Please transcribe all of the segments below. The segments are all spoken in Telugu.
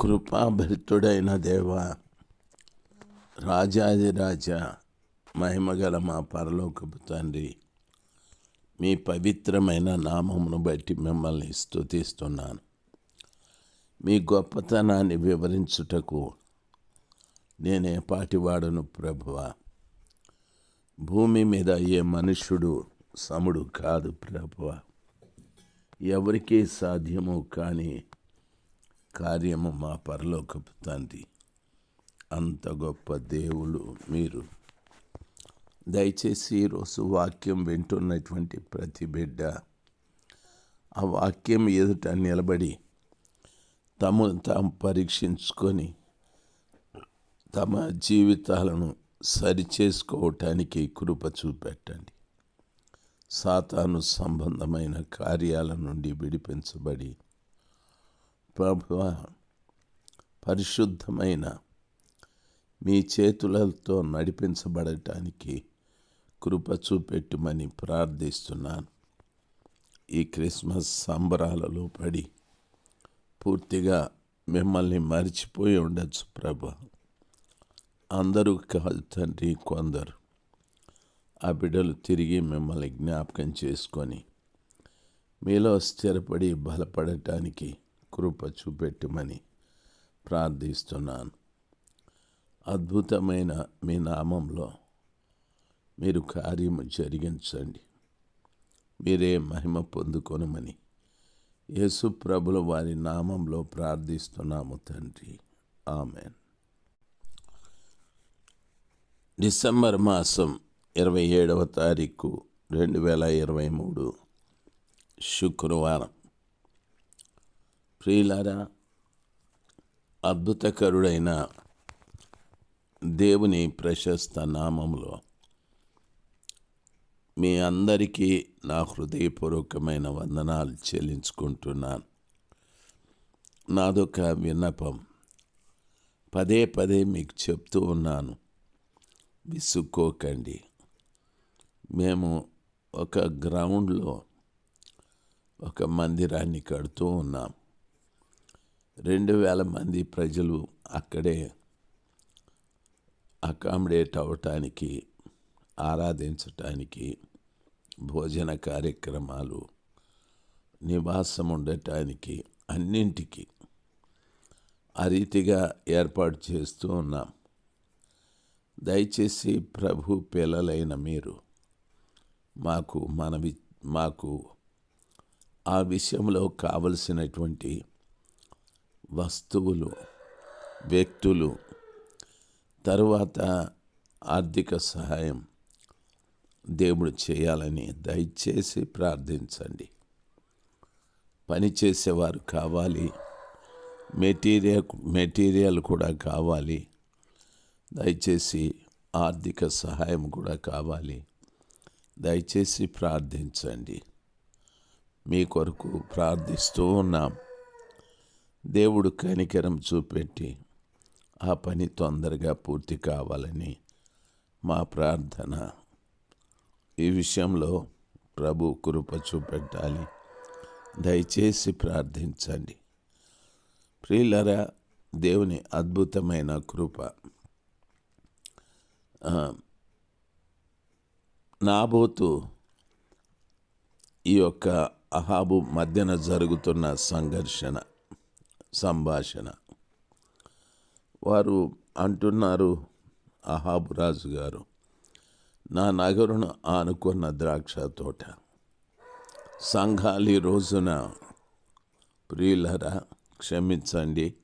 కృపాభరితుడైన దేవ రాజాదిరాజ మహిమగల మా పరలోకపు తండ్రి మీ పవిత్రమైన నామమును బట్టి మిమ్మల్ని స్తుతిస్తున్నాను. మీ గొప్పతనాన్ని వివరించుటకు నేనే పాటివాడను ప్రభువ. భూమి మీద ఏ మనుష్యుడు సముడు కాదు ప్రభువ. ఎవరికీ సాధ్యము కానీ కార్యము మా పరలోకపు తండ్రి. అంత గొప్ప దేవులు మీరు. దయచేసి ఈరోజు వాక్యం వింటున్నటువంటి ప్రతి బిడ్డ ఆ వాక్యం ఎదుట నిలబడి తమను తాము పరీక్షించుకొని తమ జీవితాలను సరిచేసుకోవటానికి కృప చూపెట్టండి. సాతాను సంబంధమైన కార్యాల నుండి విడిపించబడి ప్రభువ పరిశుద్ధమైన మీ చేతులతో నడిపించబడటానికి కృప చూపెట్టుమని ప్రార్థిస్తున్నాను. ఈ క్రిస్మస్ సంబరాలలో పడి పూర్తిగా మిమ్మల్ని మర్చిపోయి ఉండొచ్చు ప్రభ. అందరూ కాదు తండ్రి కొందరు ఆ బిడ్డలు తిరిగి మిమ్మల్ని జ్ఞాపకం చేసుకొని మీలో స్థిరపడి బలపడటానికి కృప చూపెట్టమని ప్రార్థిస్తున్నాను. అద్భుతమైన మీ నామంలో మీరు కార్యము జరిగించండి. మీరే మహిమ పొందుకొనమని యేసు ప్రభుల వారి నామంలో ప్రార్థిస్తున్నాము తండ్రి. ఆమెన్. డిసెంబర్ మాసం ఇరవై ఏడవ తారీఖు రెండు వేల ఇరవై మూడు శుక్రవారం. ప్రియులారా అద్భుతకరుడైన దేవుని ప్రశస్త నామంలో మీ అందరికీ నా హృదయపూర్వకమైన వందనాలు చెల్లించుకుంటున్నాను. నాదొక విన్నపం. పదే పదే మీకు చెప్తూ ఉన్నాను. విసుక్కోకండి. మేము ఒక గ్రౌండ్లో ఒక మందిరాన్ని కడుతూ ఉన్నాం. రెండు వేల మంది ప్రజలు అక్కడే అకామిడేట్ అవ్వటానికి ఆరాధించటానికి భోజన కార్యక్రమాలు నివాసం ఉండటానికి అన్నింటికి ఆ రీతిగా ఏర్పాటు చేస్తూ ఉన్నాం. దయచేసి ప్రభు పిల్లలైన మీరు మాకు మనవి మాకు ఆ విషయంలో కావలసినటువంటి వస్తువులు వ్యక్తులు తరువాత ఆర్థిక సహాయం దేవుడు చేయాలని దయచేసి ప్రార్థించండి. పనిచేసేవారు కావాలి. మెటీరియల్ మెటీరియల్ కూడా కావాలి. దయచేసి ఆర్థిక సహాయం కూడా కావాలి. దయచేసి ప్రార్థించండి. మీ కొరకు ప్రార్థిస్తూ ఉన్నాం. దేవుడు కనికరం చూపెట్టి ఆ పని తొందరగా పూర్తి కావాలని మా ప్రార్థన. ఈ విషయంలో ప్రభు కృప చూపెట్టాలి. దయచేసి ప్రార్థించండి. ప్రియులరా దేవుని అద్భుతమైన కృప. నాబోతు ఈ యొక్క అహాబు మధ్యన జరుగుతున్న సంఘర్షణ. సంభాషణ. వారు అంటున్నారు అహాబు రాజు గారు నా నగరును ఆనుకున్న ద్రాక్ష తోట. సంఘాలి రోజున ప్రియులరా క్షమించండి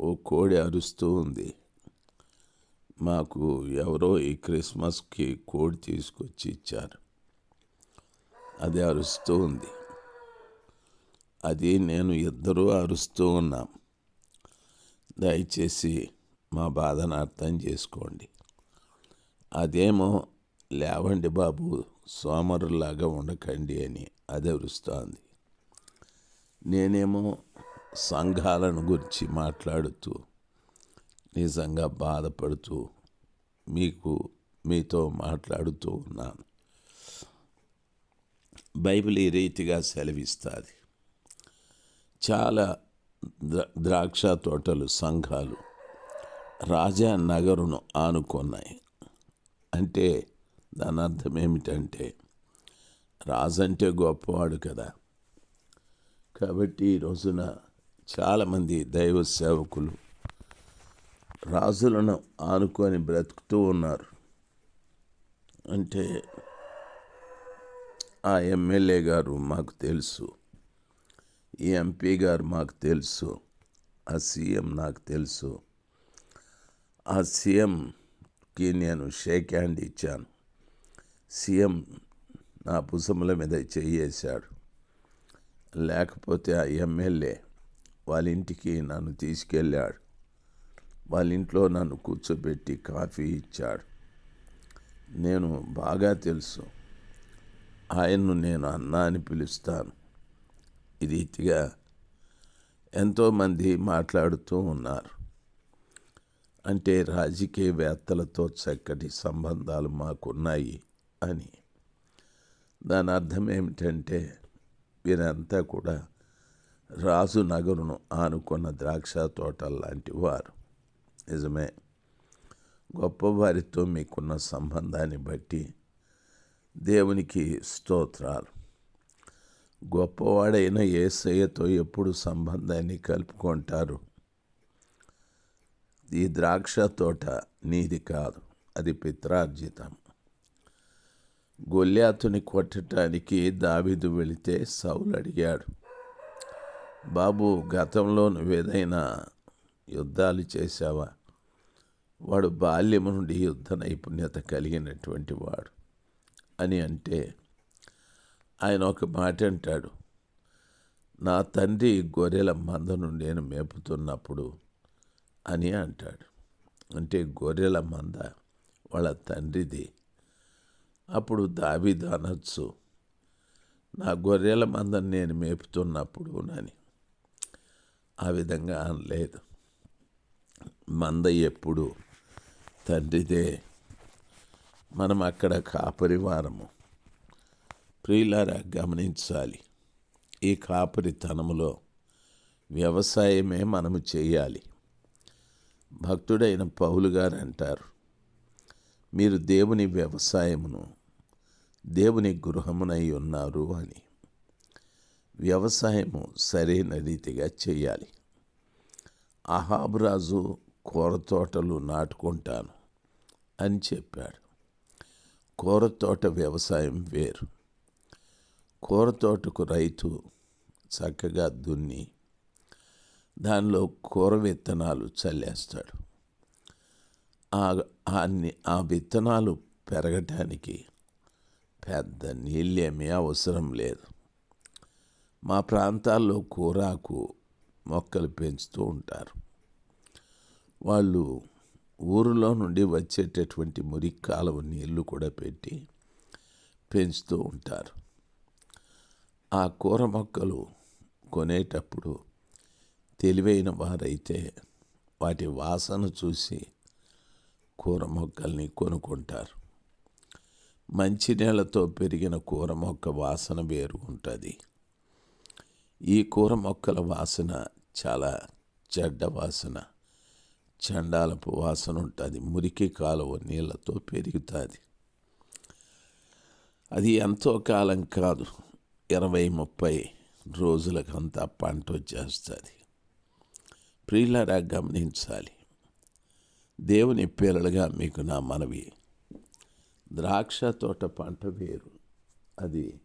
ఓ కోడి అరుస్తూ ఉంది. మాకు ఎవరో ఈ క్రిస్మస్కి కోడి తీసుకొచ్చి ఇచ్చారు. అది అరుస్తూ ఉంది. అది నేను ఇద్దరూ అరుస్తూ ఉన్నాం. దయచేసి మా బాధను అర్థం చేసుకోండి. అదేమో లేవండి బాబు సోమరులాగా ఉండకండి అని అది అరుస్తోంది. నేనేమో సంఘాలను గురించి మాట్లాడుతూ నిజంగా బాధపడుతూ మీకు మీతో మాట్లాడుతూ ఉన్నాను. బైబిల్ ఈ రీతిగా సెలవిస్తుంది. చాలా ద్రా- ద్రాక్ష తోటలు సంఘాలు రాజా నగరును ఆనుకున్నాయి. అంటే దాని అర్థం ఏమిటంటే రాజంటే గొప్పవాడు కదా. కాబట్టి ఈ రోజున చాలామంది దైవ సేవకులు రాజులను ఆనుకొని బ్రతుకుతూ ఉన్నారు. అంటే ఆ ఎమ్మెల్యే గారు మాకు తెలుసు. ఈ ఎంపీ గారు మాకు తెలుసు. ఆ సీఎం నాకు తెలుసు. ఆ సీఎంకి నేను షేక్ హ్యాండ్ ఇచ్చాను. సీఎం నా పుసముల మీద చేయేశాడు. లేకపోతే ఆ ఎమ్మెల్యే వాళ్ళ ఇంటికి నన్ను తీసుకెళ్ళాడు. వాళ్ళ ఇంట్లో నన్ను కూర్చోబెట్టి కాఫీ ఇచ్చాడు. నేను బాగా తెలుసు. ఆయన్ను నేను అన్న అని పిలుస్తాను. రీతిగా ఎంతోమంది మాట్లాడుతూ ఉన్నారు. అంటే రాజకీయవేత్తలతో చక్కటి సంబంధాలు మాకున్నాయి అని. దాని అర్థం ఏమిటంటే వీరంతా కూడా రాజు నగరును ఆనుకున్న ద్రాక్ష తోటలు లాంటి వారు. నిజమే. గొప్పవారితో మీకున్న సంబంధాన్ని బట్టి దేవునికి స్తోత్రాలు. గొప్పవాడైన ఏసయ్యతో ఎప్పుడు సంబంధాన్ని కలుపుకుంటారు? ఈ ద్రాక్ష తోట నీది కాదు అది పిత్రార్జితం. గొల్లాతుని కొట్టడానికి దావిదు వెళితే సౌలు అడిగాడు బాబు గతంలో నువ్వేదైనా యుద్ధాలు చేశావా? వాడు బాల్యము నుండి యుద్ధ నైపుణ్యత కలిగినటువంటి వాడు. అని అంటే ఆయన ఒక మాట అంటాడు నా తండ్రి గొర్రెల మందను నేను మేపుతున్నప్పుడు అని అంటాడు. అంటే గొర్రెల మంద వాళ్ళ తండ్రిది. అప్పుడు దావీదు అనొచ్చు నా గొర్రెల మందని నేను మేపుతున్నప్పుడు అని. ఆ విధంగా అనలేదు. మంద ఎప్పుడు తండ్రిదే. మనం అక్కడ కాపరివారము. ప్రియులారా గమనించాలి. ఈ కాపరితనములో వ్యవసాయమే మనము చేయాలి. భక్తుడైన పౌలు గారు అంటారు మీరు దేవుని వ్యవసాయమును దేవుని గృహమునై ఉన్నారు అని. వ్యవసాయము సరైన రీతిగా చేయాలి. అహాబురాజు కూర తోటలు నాటుకుంటాను అని చెప్పాడు. కూర తోట వ్యవసాయం వేరు. కూరతోటకు రైతు చక్కగా దున్ని దానిలో కూర విత్తనాలు చల్లేస్తాడు. ఆ ఆ విత్తనాలు పెరగటానికి పెద్ద నీళ్ళేమీ అవసరం లేదు. మా ప్రాంతాల్లో కూరాకు మొక్కలు పెంచుతూ ఉంటారు. వాళ్ళు ఊరిలో నుండి వచ్చేటటువంటి మురికి కాలువ నీళ్ళు కూడా పెట్టి పెంచుతూ ఉంటారు. ఆ కూర మొక్కలు కొనేటప్పుడు తెలివైన వారైతే వాటి వాసన చూసి కూర మొక్కల్ని కొనుక్కుంటారు. మంచినీళ్ళతో పెరిగిన కూర మొక్క వాసన వేరు ఉంటుంది. ఈ కూర మొక్కల వాసన చాలా చెడ్డ వాసన చండాలపు వాసన ఉంటుంది. మురికి కాలువ నీళ్ళతో పెరుగుతుంది. అది ఎంతో కాలం కాదు. ఇరవై ముప్పై రోజులకంతా పంట వచ్చేస్తుంది ప్రియులరా గమనించాలి. దేవుని పిల్లలుగా మీకు నా మనవి. ద్రాక్ష తోట పంట వేరు. అది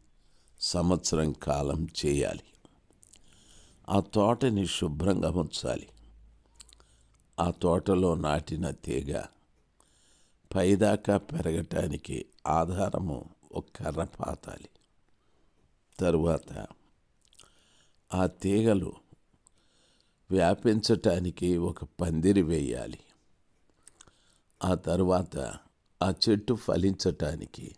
సంవత్సరం కాలం చేయాలి. ఆ తోటని శుభ్రంగా ఉంచాలి. ఆ తోటలో నాటిన తీగ పైదాకా పెరగటానికి ఆధారము ఒక కర్ర పాతాలి. తరువాత ఆ తీగలు వ్యాపించటానికి ఒక పందిరి వేయాలి. ఆ తరువాత ఆ చెట్టు ఫలించటానికి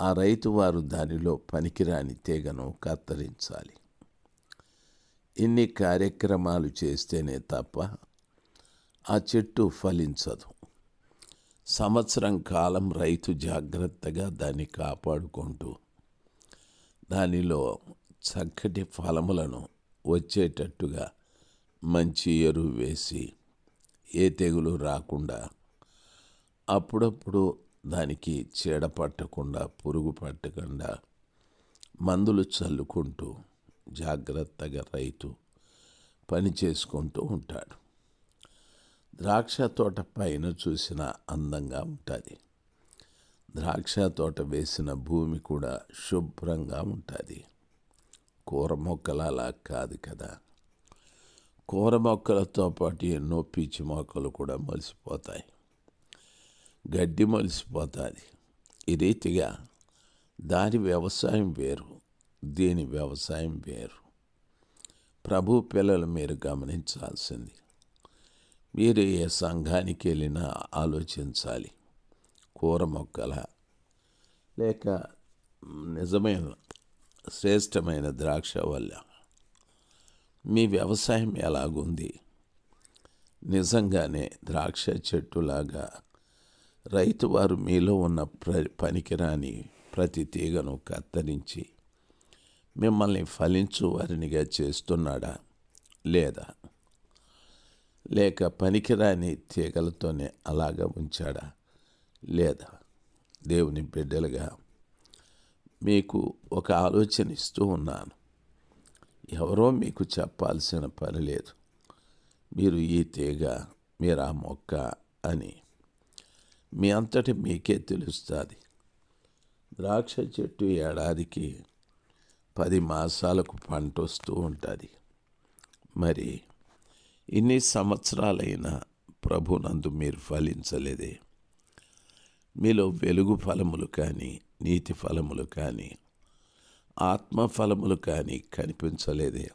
ఆ రైతు వారు దానిలో పనికిరాని తీగను కత్తిరించాలి. ఇన్ని కార్యక్రమాలు చేస్తేనే తప్ప ఆ చెట్టు ఫలించదు. సంవత్సరం కాలం రైతు జాగ్రత్తగా దాన్ని కాపాడుకుంటూ దానిలో చక్కటి ఫలములను వచ్చేటట్టుగా మంచి ఎరువు వేసి ఏ తెగులు రాకుండా అప్పుడప్పుడు దానికి చీడ పట్టకుండా పురుగు పట్టకుండా మందులు చల్లుకుంటూ జాగ్రత్తగా రైతు పని చేసుకుంటూ ఉంటాడు. ద్రాక్ష తోట పైన చూసిన అందంగా ఉంటుంది. ద్రాక్ష తోట వేసిన భూమి కూడా శుభ్రంగా ఉంటుంది. కూర మొక్కలు అలా కాదు కదా. కూర మొక్కలతో పాటు ఎన్నో పిచ్చి మొక్కలు కూడా మొలిసిపోతాయి. గడ్డి మొలిసిపోతుంది. ఈ రీతిగా దాని వ్యవసాయం వేరు దీని వ్యవసాయం వేరు. ప్రభు పిల్లలు మీరు గమనించాల్సింది. మీరు ఏ సంఘానికి వెళ్ళినా ఆలోచించాలి. కూర మొక్కల. లేక నిజమైన శ్రేష్టమైన ద్రాక్ష వల్ల మీ వ్యవసాయం ఎలాగుంది? నిజంగానే ద్రాక్ష చెట్టులాగా రైతు వారు మీలో ఉన్న ప్ర పనికిరాని ప్రతి తీగను కత్తిరించి మిమ్మల్ని ఫలించు వారినిగా చేస్తున్నాడా? లేదా? లేక పనికిరాని తీగలతోనే అలాగా ఉంచాడా? లేదా దేవుని బిడ్డలుగా మీకు ఒక ఆలోచన ఇస్తూ ఉన్నాను. ఎవరో మీకు చెప్పాల్సిన పని లేదు. మీరు ఈ తీగ మీరు ఆ మొక్క అని మీ అంతటి మీకే తెలుస్తుంది. ద్రాక్ష చెట్టు ఏడాదికి పది మాసాలకు పంట వస్తూ ఉంటుంది. మరి ఇన్ని సంవత్సరాలైనా ప్రభునందు మీరు ఫలించలేదే. మీలో వెలుగు ఫలములు కానీ నీతి ఫలములు కానీ ఆత్మ ఫలములు కానీ కనిపించలేదే.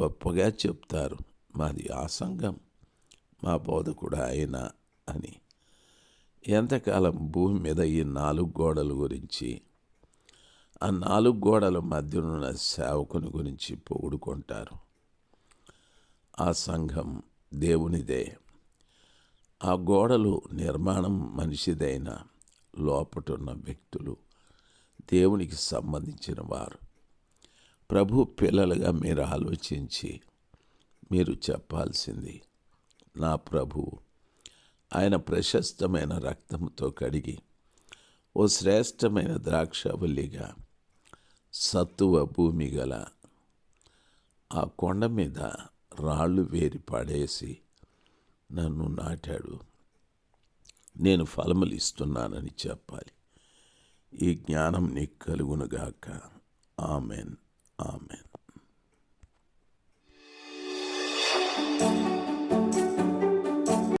గొప్పగా చెప్తారు మాది ఆ సంఘం మా కూడా ఆయన అని. ఎంతకాలం భూమి మీద ఈ నాలుగు గోడల గురించి ఆ నాలుగు గోడల మధ్యనున్న సేవకుని గురించి పొగుడుకుంటారు. ఆ సంఘం దేవునిదే. ఆ గోడలు నిర్మాణం మనిషిదైన లోపటున్న వ్యక్తులు దేవునికి సంబంధించిన వారు. ప్రభు పిల్లలుగా మీరు ఆలోచించి మీరు చెప్పాల్సింది నా ప్రభు ఆయన ప్రశస్తమైన రక్తంతో కడిగి ఓ శ్రేష్టమైన ద్రాక్షవల్లిగా సత్తువ భూమి గల ఆ కొండ మీద రాళ్ళు వేరి పడేసి నన్ను నాటాడు. నేను ఫలములు ఇస్తున్నానని చెప్పాలి. ఈ జ్ఞానం నీకు కలుగునుగాక. ఆమెన్. ఆమెన్.